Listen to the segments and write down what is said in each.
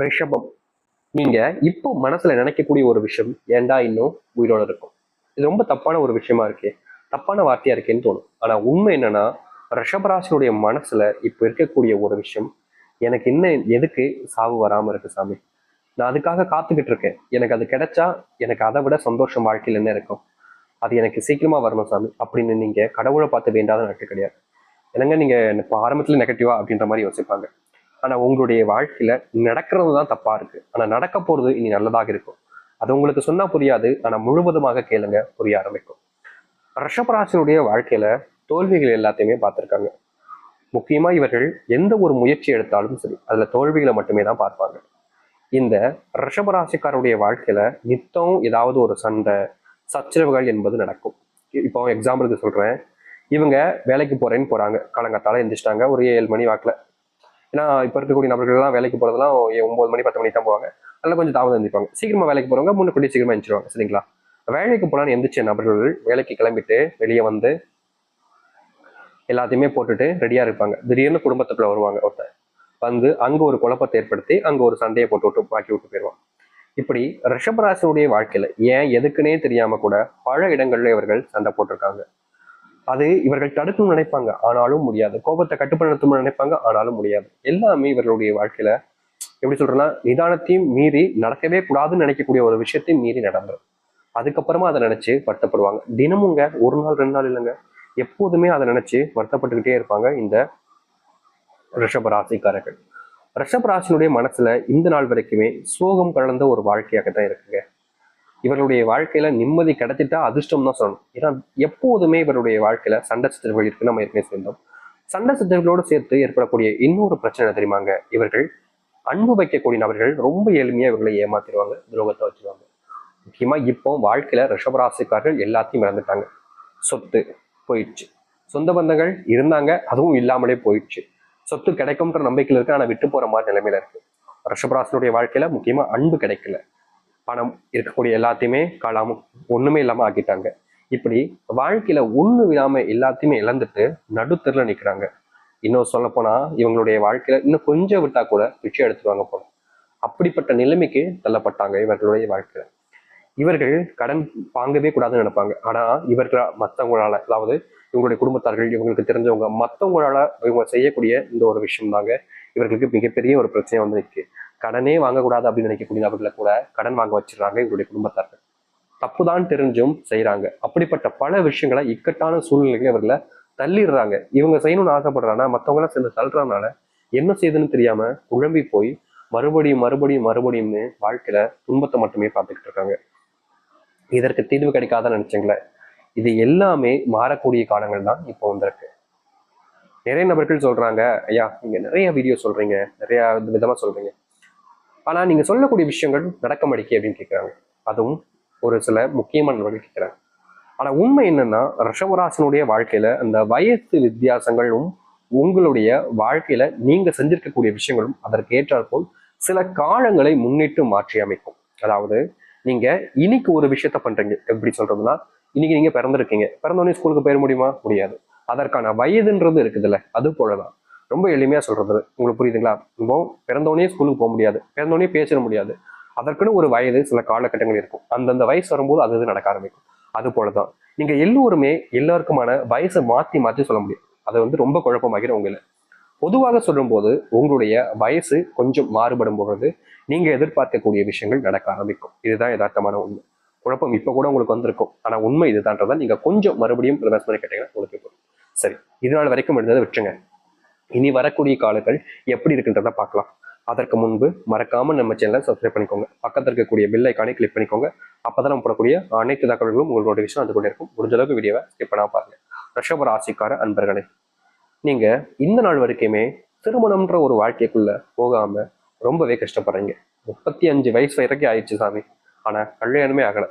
ரிஷபம். நீங்க இப்போ மனசுல நினைக்கக்கூடிய ஒரு விஷயம் ஏண்டா இன்னும் உயிரோட இருக்கும்? இது ரொம்ப தப்பான ஒரு விஷயமா இருக்கே. தப்பான வார்த்தையா இருக்கேன்னு தோணும். ஆனா உண்மை என்னன்னா ரிஷபராசினுடைய மனசுல இப்போ இருக்கக்கூடிய ஒரு விஷயம் எனக்கு இன்னும் எதுக்கு சாவு வராம இருக்கு சாமி? நான் அதுக்காக காத்துக்கிட்டு இருக்கேன். எனக்கு அது கிடைச்சா எனக்கு அதை விட சந்தோஷம் வாழ்க்கையில் என்ன இருக்கும்? அது எனக்கு சீக்கிரமா வரணும் சாமி. அப்படின்னு நீங்க கடவுளை பார்த்து வேண்டாத நட்டு கிடையாது. என்னங்க நீங்க இப்போ ஆரம்பத்துல நெகட்டிவா அப்படின்ற மாதிரி யோசிப்பாங்க. ஆனா உங்களுடைய வாழ்க்கையில நடக்கிறது தான் தப்பா இருக்கு. ஆனா நடக்க போறது இனி நல்லதாக இருக்கும். அது உங்களுக்கு சொன்னா புரியாது. ஆனா முழுவதுமாக கேளுங்க புரிய ஆரம்பிக்கும். ரிஷபராசனுடைய வாழ்க்கையில தோல்விகள் எல்லாத்தையுமே பார்த்துருக்காங்க. முக்கியமா இவர்கள் எந்த ஒரு முயற்சி எடுத்தாலும் சரி அதுல தோல்விகளை மட்டுமே தான் பார்ப்பாங்க. இந்த ரிஷபராசிக்காரருடைய வாழ்க்கையில நித்தம் ஏதாவது ஒரு சண்டை சச்சரவுகள் என்பது நடக்கும். இப்போ எக்ஸாம்பிளுக்கு சொல்றேன். இவங்க வேலைக்கு போறேன்னு போறாங்க. காலங்காத்தால எந்திரிச்சிட்டாங்க. ஒரு ஏழு மணி வாக்கில் ஏன்னா இப்போ இருக்கக்கூடிய நபர்கள்லாம் வேலைக்கு போகிறதுலாம் ஒம்பது மணி பத்து மணிக்கு தான் போவாங்க. அதில் கொஞ்சம் தாமதம் எந்திரிப்பாங்க. சீக்கிரமாக வேலைக்கு போறவங்க முன்னுக்கூட்டி சீக்கிரமாக எழுந்திருவாங்க சரிங்களா? வேலைக்கு போனான்னு எந்திரிச்ச நபர்கள் வேலைக்கு கிளம்பிட்டு வெளியே வந்து எல்லாத்தையுமே போட்டுட்டு ரெடியாக இருப்பாங்க. திடீர்னு குடும்பத்துக்குள்ள வருவாங்க ஒருத்தர் வந்து அங்கே ஒரு குழப்பத்தை ஏற்படுத்தி அங்கே ஒரு சண்டையை போட்டு விட்டு பாக்கி விட்டு போயிடுவாங்க இப்படி ரிஷபராசனுடைய வாழ்க்கையில் ஏன் எதுக்குன்னே தெரியாமல் கூட பல இடங்களில் இவர்கள் சண்டை போட்டிருக்காங்க. அது இவர்கள் தடுக்கணும்னு நினைப்பாங்க. ஆனாலும் முடியாது. கோபத்தை கட்டுப்படுத்தணும்னு நினைப்பாங்க. ஆனாலும் முடியாது. எல்லாமே இவர்களுடைய வாழ்க்கையில எப்படி சொல்றேன்னா நிதானத்தையும் மீறி நடக்கவே கூடாதுன்னு நினைக்கக்கூடிய ஒரு விஷயத்தையும் மீறி நடந்துரும் அதுக்கப்புறமா அதை நினைச்சு வருத்தப்படுவாங்க. தினமுங்க ஒரு நாள் ரெண்டு நாள் இல்லைங்க. எப்போதுமே அதை நினைச்சு வருத்தப்பட்டுக்கிட்டே இருப்பாங்க இந்த ரிஷப ராசிக்காரர்கள். ரிஷப ராசினுடைய மனசுல இந்த நாள் வரைக்குமே சோகம் கலந்த ஒரு வாழ்க்கையாக தான் இருக்குங்க. இவருடைய வாழ்க்கையில நிம்மதி கிடைச்சிட்டா அதிர்ஷ்டம் தான் சொல்லணும். ஏன்னா எப்போதுமே இவருடைய வாழ்க்கையில சண்டை சித்திரங்கள் இருக்கு. நம்ம ஏற்கனவே சேர்ந்தோம். சண்டை சித்திரங்களோடு சேர்த்து ஏற்படக்கூடிய இன்னொரு பிரச்சனை தெரியுமாங்க? இவர்கள் அன்பு வைக்கக்கூடிய நபர்கள் ரொம்ப எளிமையா இவர்களை ஏமாத்திடுவாங்க துரோகத்தை வச்சிருவாங்க. முக்கியமா இப்போ வாழ்க்கையில ரிஷபராசிக்காரர்கள் எல்லாத்தையும் இழந்துட்டாங்க. சொத்து போயிடுச்சு. சொந்த பந்தங்கள் இருந்தாங்க அதுவும் இல்லாமலே போயிடுச்சு. சொத்து கிடைக்கும்ன்ற நம்பிக்கையில் இருக்கு ஆனா விட்டு போற மாதிரி நிலைமையில இருக்கு. ரிஷபராசனுடைய வாழ்க்கையில முக்கியமா அன்பு கிடைக்கல. பணம் இருக்கக்கூடிய எல்லாத்தையுமே காலாம ஒண்ணுமே இல்லாம ஆக்கிட்டாங்க. இப்படி வாழ்க்கையில ஒண்ணு இல்லாம எல்லாத்தையுமே இழந்துட்டு நடுத்தரில் நிக்கிறாங்க. இன்னும் சொல்ல போனா இவங்களுடைய வாழ்க்கையில இன்னும் கொஞ்சம் விட்டா கூட பிச்சை எடுத்துருவாங்க போல அப்படிப்பட்ட நிலைமைக்கு தள்ளப்பட்டாங்க இவர்களுடைய வாழ்க்கையில. இவர்கள் கடன் வாங்கவே கூடாதுன்னு நினைப்பாங்க. ஆனா இவர்கள் மற்றவங்களால அதாவது இவங்களுடைய குடும்பத்தார்கள் இவங்களுக்கு தெரிஞ்சவங்க மற்றவங்களால இவங்க செய்யக்கூடிய இந்த ஒரு விஷயம் தாங்க இவர்களுக்கு மிகப்பெரிய ஒரு பிரச்சனை வந்து நிற்கு கடனே வாங்கக்கூடாது அப்படின்னு நினைக்கக்கூடிய நபர்களை கூட கடன் வாங்க வச்சிடறாங்க இவருடைய குடும்பத்தார்கள். தப்புதான் தெரிஞ்சும் செய்கிறாங்க அப்படிப்பட்ட பல விஷயங்களை இக்கட்டான சூழ்நிலைகளை இவர்களை தள்ளிடுறாங்க. இவங்க செய்யணும்னு ஆசைப்படுறாங்கன்னா மற்றவங்களாம் சேர்ந்து தள்ளுறதுனால என்ன செய்யுதுன்னு தெரியாம குழம்பி போய் மறுபடியும் மறுபடியும் மறுபடியும்னு வாழ்க்கையில துன்பத்தை மட்டுமே பார்த்துக்கிட்டு இருக்காங்க. இதற்கு தீர்வு கிடைக்காத நினைச்சீங்களே இது எல்லாமே மாறக்கூடிய காலங்கள் தான் இப்போ வந்திருக்கு. நிறைய நபர்கள் சொல்றாங்க ஐயா நீங்க நிறைய வீடியோ சொல்றீங்க. நிறைய விதமா சொல்றீங்க. ஆனா நீங்க சொல்லக்கூடிய விஷயங்கள் நடக்க மாட்டேங்கி அப்படின்னு கேட்குறாங்க அதுவும் ஒரு சில முக்கியமான நபர்கள் கேட்குறாங்க ஆனா உண்மை என்னன்னா ரிஷபராசனுடைய வாழ்க்கையில அந்த வயசு வித்தியாசங்களும் உங்களுடைய வாழ்க்கையில நீங்க செஞ்சிருக்கக்கூடிய விஷயங்களும் அதற்கு ஏற்றாற்போல் சில காலங்களை முன்னிட்டு மாற்றி அமைக்கும். அதாவது நீங்க இன்னைக்கு ஒரு விஷயத்த பண்றீங்க. எப்படி சொல்றதுன்னா இன்னைக்கு நீங்க பிறந்திருக்கீங்க. பிறந்தோடனே ஸ்கூலுக்கு போயிட முடியுமா? முடியாது. அதற்கான வயதுன்றது இருக்குதுல்ல. அது போலதான். ரொம்ப எளிமையாக சொல்கிறது உங்களுக்கு புரியுதுங்களா? இப்போ பிறந்தோடனே ஸ்கூலுக்கு போக முடியாது. பிறந்தோடனே பேசிட முடியாது. அதற்குன்னு ஒரு வயது சில காலகட்டங்கள் இருக்கும். அந்தந்த வயசு வரும்போது அது இது நடக்க ஆரம்பிக்கும். அது போலதான். நீங்கள் எல்லோருமே எல்லாருக்குமான வயசை மாற்றி மாற்றி சொல்ல முடியும். அது வந்து ரொம்ப குழப்பமாகிடும் உங்களை. பொதுவாக சொல்லும்போது உங்களுடைய வயசு கொஞ்சம் மாறுபடும் பொழுது நீங்கள் எதிர்பார்க்கக்கூடிய விஷயங்கள் நடக்க ஆரம்பிக்கும். இதுதான் யதார்த்தமான உண்மை. குழப்பம் இப்போ கூட உங்களுக்கு வந்திருக்கும். ஆனால் உண்மை இதுதான்றதான் நீங்கள் கொஞ்சம் மறுபடியும் ரிவர்ஸ் பண்ணி கேட்டீங்கன்னா உங்களுக்கு சரி இது நாள் வரைக்கும் இருந்ததை விட்டுருங்க. இனி வரக்கூடிய காலங்கள் எப்படி இருக்குன்றத பார்க்கலாம். அதற்கு முன்பு மறக்காம நம்ம சேனலை சப்ஸ்கிரைப் பண்ணிக்கோங்க. பக்கத்தில் இருக்கக்கூடிய பெல் ஐக்கானே கிளிக் பண்ணிக்கோங்க. அப்பதான் நம்ம போடக்கூடிய அனைத்து தகவல்களும் உங்களோட விஷயம் அது கொண்டே இருக்கும். முடிஞ்ச அளவுக்கு வீடியோவை ஸ்கிப் பண்ணாம பாருங்க. ரிஷப ராசிக்கார அன்பர்களே நீங்க இந்த நாள் வரைக்குமே திருமணம்ன்ற ஒரு வாழ்க்கைக்குள்ள போகாம ரொம்பவே கஷ்டப்படுறீங்க. முப்பத்தி அஞ்சு வயசு வரைக்கும் ஆயிடுச்சு சாமி. ஆனா கல்யாணமே ஆகல.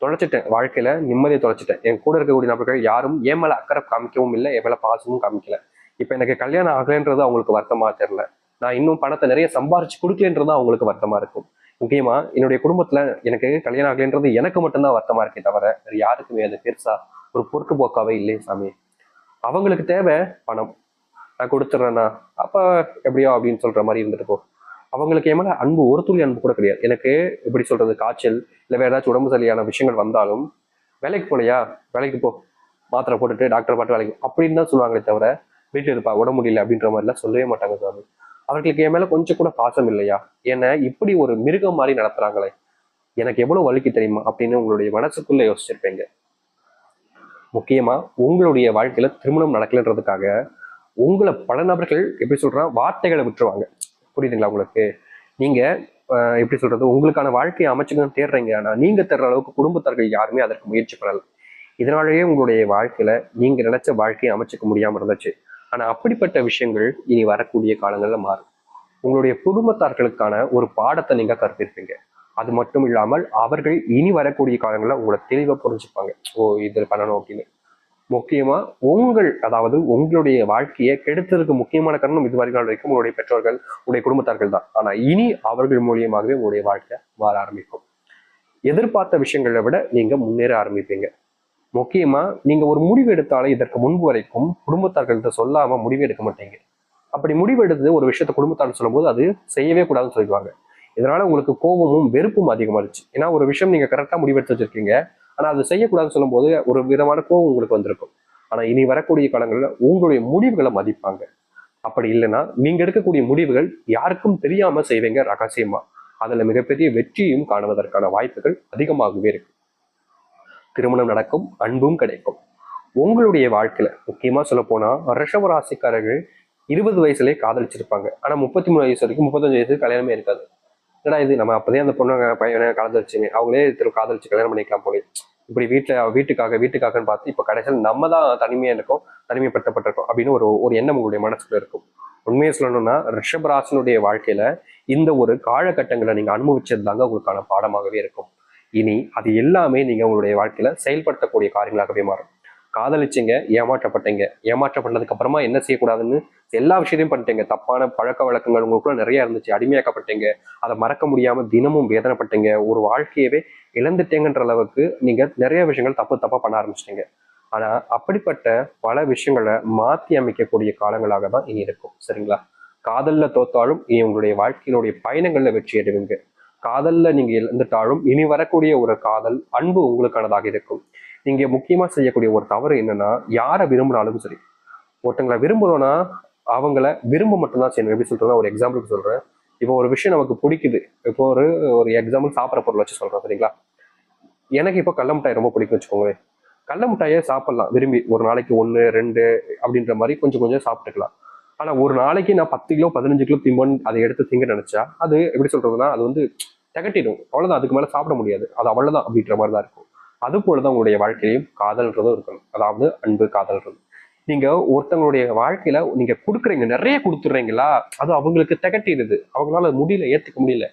தொலைச்சிட்டேன். வாழ்க்கையில நிம்மதியை தொலைச்சிட்டேன். என் கூட இருக்கக்கூடிய நபர்கள் யாரும் ஏன் மேல அக்கறை காமிக்கவும் இல்லை என் மேல பாசமும் காமிக்கல. இப்போ எனக்கு கல்யாணம் ஆகலைன்றது அவங்களுக்கு வருத்தமாக தெரில நான் இன்னும் பணத்தை நிறைய சம்பாரிச்சு கொடுக்கலன்றது அவங்களுக்கு வருத்தமாக இருக்கும். முக்கியமாக என்னுடைய குடும்பத்தில் எனக்கு கல்யாணம் ஆகலைன்றது எனக்கு மட்டும்தான் வருத்தமாக இருக்கே தவிர வேறு யாருக்குமே அது பெருசாக ஒரு பொறுப்புப்போக்காவே இல்லையே சாமி. அவங்களுக்கு தேவை பணம். நான் கொடுத்துட்றேண்ணா அப்போ எப்படியோ அப்படின்னு சொல்கிற மாதிரி இருந்துட்டு அவங்களுக்கு என் மேலே அன்பு ஒரு துளி அன்பு கூட கிடையாது. எனக்கு எப்படி சொல்கிறது காய்ச்சல் இல்லை வேறு ஏதாச்சும் உடம்பு சரியான விஷயங்கள் வந்தாலும் வேலைக்கு போலையா? வேலைக்கு போ. மாத்திரை போட்டுட்டு டாக்டர் பாட்டு வேலைக்கு அப்படின்னு தான் சொல்லுவாங்களே தவிர வீட்டில் இருப்பா உடம்பு முடியல அப்படின்ற மாதிரிலாம் சொல்லவே மாட்டாங்க சாமி. அவர்களுக்கு என் மேலே கொஞ்சம் கூட பாசம் இல்லையா? என்னை இப்படி ஒரு மிருகம் மாதிரி நடத்துகிறாங்களே எனக்கு எவ்வளோ வலிக்கு தெரியுமா? அப்படின்னு உங்களுடைய மனசுக்குள்ளே யோசிச்சிருப்பீங்க. முக்கியமாக உங்களுடைய வாழ்க்கையில் திருமணம் நடக்கலைன்றதுக்காக உங்களை பல நபர்கள் எப்படி சொல்கிறான் வார்த்தைகளை விட்டுருவாங்க. புரியுதுங்களா உங்களுக்கு? நீங்கள் எப்படி சொல்கிறது உங்களுக்கான வாழ்க்கையை அமைச்சுக்கணும் தேடுறீங்க. ஆனால் நீங்கள் தேடுற அளவுக்கு குடும்பத்தார்கள் யாருமே அதற்கு முயற்சி பண்ணல. இதனாலேயே உங்களுடைய வாழ்க்கையில் நீங்கள் நினச்ச வாழ்க்கையை அமைச்சிக்க முடியாமல் இருந்துச்சு. ஆனா அப்படிப்பட்ட விஷயங்கள் இனி வரக்கூடிய காலங்கள்ல மாறும். உங்களுடைய குடும்பத்தார்களுக்கான ஒரு பாடத்தை நீங்க கற்பிருப்பீங்க அது மட்டும் இல்லாமல் அவர்கள் இனி வரக்கூடிய காலங்களில் உங்களை தெளிவாக புரிஞ்சுப்பாங்க. ஓ இதில் பண்ணணும் அப்படின்னு. முக்கியமா உங்கள் அதாவது உங்களுடைய வாழ்க்கையை கெடுத்ததுக்கு முக்கியமான காரணம் இது வரைக்கும் வரைக்கும் உங்களுடைய பெற்றோர்கள் உங்களுடைய குடும்பத்தார்கள் தான். ஆனா இனி அவர்கள் மூலியமாகவே உங்களுடைய வாழ்க்கை மாற ஆரம்பிக்கும். எதிர்பார்த்த விஷயங்களை விட நீங்க முன்னேற ஆரம்பிப்பீங்க. முக்கியமா நீங்க ஒரு முடிவு எடுத்தாலே இதற்கு முன்பு வரைக்கும் குடும்பத்தார்கள்ட்ட சொல்லாம முடிவு எடுக்க மாட்டீங்க. அப்படி முடிவு எடுத்து ஒரு விஷயத்த குடும்பத்தார் சொல்லும்போது அது செய்யவே கூடாதுன்னு சொல்லிடுவாங்க. இதனால உங்களுக்கு கோபமும் வெறுப்பும் அதிகமாயிருச்சு ஏன்னா ஒரு விஷயம் நீங்க கரெக்டா முடிவெடுத்து வச்சிருக்கீங்க. ஆனா அது செய்யக்கூடாதுன்னு சொல்லும்போது ஒரு விதமான கோபம் உங்களுக்கு வந்திருக்கும். ஆனா இனி வரக்கூடிய காலங்களில் உங்களுடைய முடிவுகளை மதிப்பாங்க. அப்படி இல்லைன்னா நீங்க எடுக்கக்கூடிய முடிவுகள் யாருக்கும் தெரியாம செய்வீங்க ரகசியமா. அதுல மிகப்பெரிய வெற்றியும் காணுவதற்கான வாய்ப்புகள் அதிகமாகவே இருக்கு. திருமணம் நடக்கும் அன்பும் கிடைக்கும். உங்களுடைய வாழ்க்கையில முக்கியமா சொல்ல போனா ரிஷப ராசிக்காரர்கள் இருபது வயசுலயே காதலிச்சிருப்பாங்க. ஆனா முப்பத்தி மூணு வயசு வரைக்கும் முப்பத்தஞ்சு வயசு கல்யாணமே இருக்காது. ஏன்னா இது நம்ம அப்பதே அந்த பொண்ணு பையனை காதலிச்சுங்க அவங்களே திரு காதலிச்சு கல்யாணம் பண்ணிக்கலாம் போலே இப்படி வீட்டுல வீட்டுக்காக வீட்டுக்காகன்னு பார்த்து இப்ப கடைசியில் நம்ம தான் தனிமையா இருக்கோம் தனிமைப்படுத்தப்பட்டிருக்கோம் அப்படின்னு ஒரு ஒரு எண்ணம் உங்களுடைய மனசுல இருக்கும். உண்மையை சொல்லணும்னா ரிஷபராசனுடைய வாழ்க்கையில இந்த ஒரு காலகட்டங்களை நீங்க அனுபவிச்சது தாங்க உங்களுக்கான பாடமாகவே இருக்கும். இனி அது எல்லாமே நீங்கள் உங்களுடைய வாழ்க்கையில் செயல்படுத்தக்கூடிய காரியங்களாகவே மாறும். காதலிச்சிங்க ஏமாற்றப்பட்டீங்க. ஏமாற்றப்பட்டதுக்கு அப்புறமா என்ன செய்யக்கூடாதுன்னு எல்லா விஷயத்தையும் பண்ணிட்டீங்க. தப்பான பழக்க வழக்கங்கள் உங்களுக்குள்ள நிறைய இருந்துச்சு அடிமையாக்கப்பட்டீங்க. அதை மறக்க முடியாம தினமும் வேதனைப்பட்டீங்க. ஒரு வாழ்க்கையவே இழந்துட்டேங்கன்ற அளவுக்கு நீங்க நிறைய விஷயங்கள் தப்பு தப்பா பண்ண ஆரம்பிச்சிட்டீங்க. ஆனா அப்படிப்பட்ட பல விஷயங்களை மாத்தி அமைக்கக்கூடிய காலங்களாக தான் இனி இருக்கும். சரிங்களா? காதல்ல தோத்தாலும் இனி உங்களுடைய வாழ்க்கையினுடைய பயணங்கள்ல வெற்றி அடைவீங்க காதல்ல நீங்க இழந்துட்டாலும் இனி வரக்கூடிய ஒரு காதல் அன்பு உங்களுக்கானதாக இருக்கும். நீங்க முக்கியமா செய்யக்கூடிய ஒரு தவறு என்னன்னா யாரை விரும்பினாலும் சரி. ஒருத்தங்களை விரும்புறோம்னா அவங்கள விரும்ப மட்டும்தான் செய்யணும். எப்படி சொல்றேன்னா ஒரு எக்ஸாம்பிளுக்கு சொல்றேன். இப்போ ஒரு விஷயம் நமக்கு பிடிக்குது. இப்போ ஒரு ஒரு எக்ஸாம்பிள் சாப்பிட்ற பொருள் வச்சு சொல்றேன் சரிங்களா? எனக்கு இப்போ கடல மிட்டாய் ரொம்ப பிடிக்கும் வச்சுக்கோங்களேன். கடல மிட்டாயை சாப்பிடலாம். விரும்பி ஒரு நாளைக்கு ஒன்று ரெண்டு அப்படின்ற மாதிரி கொஞ்சம் கொஞ்சம் சாப்பிட்டுக்கலாம். ஆனா ஒரு நாளைக்கு நான் பத்து கிலோ பதினஞ்சு கிலோ திம்பன் அதை எடுத்து திங்க நினைச்சா அது எப்படி சொல்றதுன்னா அது வந்து திகட்டிடும். அவ்வளவுதான் அதுக்கு மேல சாப்பிட முடியாது. அது அவ்வளவுதான் அப்படின்ற மாதிரி தான் இருக்கும். அது போலதான் உங்களுடைய வாழ்க்கையிலையும் காதல்ன்றதும் இருக்கணும். அதாவது அன்பு காதல்ன்றது. நீங்க ஒருத்தவங்களுடைய வாழ்க்கையில நீங்க கொடுக்குறீங்க நிறைய கொடுத்துடுறீங்களா? அது அவங்களுக்கு திகட்டிடுது. அவங்களால முடியல ஏத்துக்க முடியல.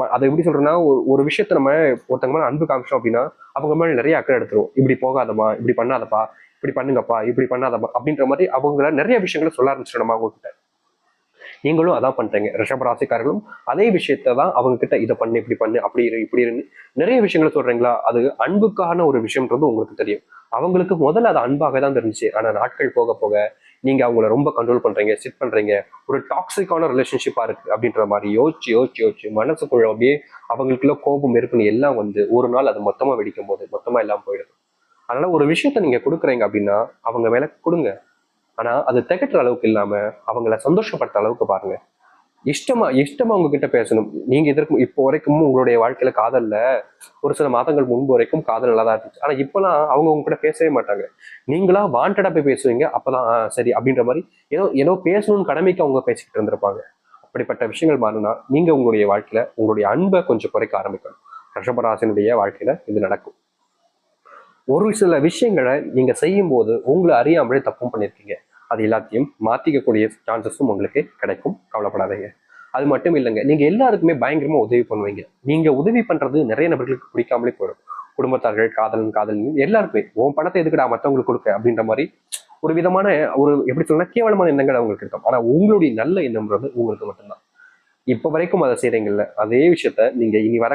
ம- அதை எப்படி சொல்றேன்னா ஒரு- விஷயத்த நம்ம ஒருத்தங்க மேல அன்பு காமிச்சோம் அப்படின்னா அவங்க மேல நிறைய அக்கறை எடுத்துரும். இப்படி போகாதமா இப்படி பண்ணாதப்பா. இப்படி பண்ணுங்கப்பா இப்படி பண்ணாதப்பா அப்படின்ற மாதிரி அவங்கள நிறைய விஷயங்களை சொல்ல ஆரம்பிச்சிடும் நம்ம அவங்க கிட்ட நீங்களும் அதான் பண்றீங்க. ரிஷப ராசிக்காரர்களும் அதே விஷயத்த தான் அவங்க கிட்ட இதை பண்ணு இப்படி பண்ணு அப்படி இரு இப்படி இருந்து நிறைய விஷயங்களை சொல்றீங்களா? அது அன்புக்கான ஒரு விஷயம்ன்றது உங்களுக்கு தெரியும். அவங்களுக்கு முதல்ல அது அன்பாக தான் தெரிஞ்சு ஆனா நாட்கள் போக போக நீங்க அவங்கள ரொம்ப கண்ட்ரோல் பண்றீங்க சிட் பண்றீங்க. ஒரு டாக்ஸிக்கான ரிலேஷன்ஷிப்பா இருக்கு அப்படின்ற மாதிரி யோசிச்சு யோசிச்சு யோசிச்சு மனசுக்குள்ள அப்படியே அவங்களுக்குள்ள கோபம் இருக்குன்னு எல்லாம் வந்து ஒரு நாள் அது மொத்தமா வெடிக்கும் போது மொத்தமா எல்லாம் போயிடுது. அதனால ஒரு விஷயத்த நீங்க கொடுக்குறீங்க அப்படின்னா அவங்க மேல கொடுங்க. ஆனா அது திகட்டுற அளவுக்கு இல்லாம அவங்கள சந்தோஷப்படுத்துற அளவுக்கு பாருங்க. இஷ்டமா இஷ்டமா உங்ககிட்ட பேசணும். நீங்க இதற்கு இப்போ வரைக்கும் உங்களுடைய வாழ்க்கையில காதல்ல ஒரு சில மாதங்கள் முன்பு வரைக்கும் காதல் நல்லா தான் இருந்துச்சு. ஆனா இப்பெல்லாம் அவங்க உங்க கூட பேசவே மாட்டாங்க. நீங்களா வாண்டடா போய் பேசுவீங்க. அப்பதான் சரி அப்படின்ற மாதிரி ஏதோ ஏதோ பேசணும்னு கடமைக்கு அவங்க பேசிக்கிட்டு இருந்திருப்பாங்க. அப்படிப்பட்ட விஷயங்கள் மாறினா நீங்க உங்களுடைய வாழ்க்கையில உங்களுடைய அன்பை கொஞ்சம் குறைக்க ஆரம்பிக்கணும். ரிஷபராசனுடைய வாழ்க்கையில இது நடக்கும். ஒரு சில விஷயங்களை நீங்க செய்யும் போது உங்களை அறியாமலே தப்பும் பண்ணியிருக்கீங்க அது எல்லாத்தையும் மாத்திக்கக்கூடிய சான்சஸும் உங்களுக்கு கிடைக்கும். கவலைப்படாதீங்க. அது மட்டும் இல்லைங்க. நீங்க எல்லாருக்குமே பயங்கரமா உதவி பண்ணுவீங்க. நீங்க உதவி பண்றது நிறைய நபர்களுக்கு பிடிக்காமலே போயிடும். குடும்பத்தார்கள் காதலன் காதலன் எல்லாருக்குமே உன் பணத்தை எதுக்குடா மற்றவங்களுக்கு கொடுக்க? அப்படின்ற மாதிரி ஒரு விதமான ஒரு எப்படி சொல்லலாம் கேவலமான எண்ணங்கள் அவங்களுக்கு இருக்கும். ஆனா உங்களுடைய நல்ல எண்ணம்ன்றது உங்களுக்கு மட்டும்தான். இப்ப வரைக்கும் அதை செய்றீங்கல்ல. அதே விஷயத்த நீங்க இனி வர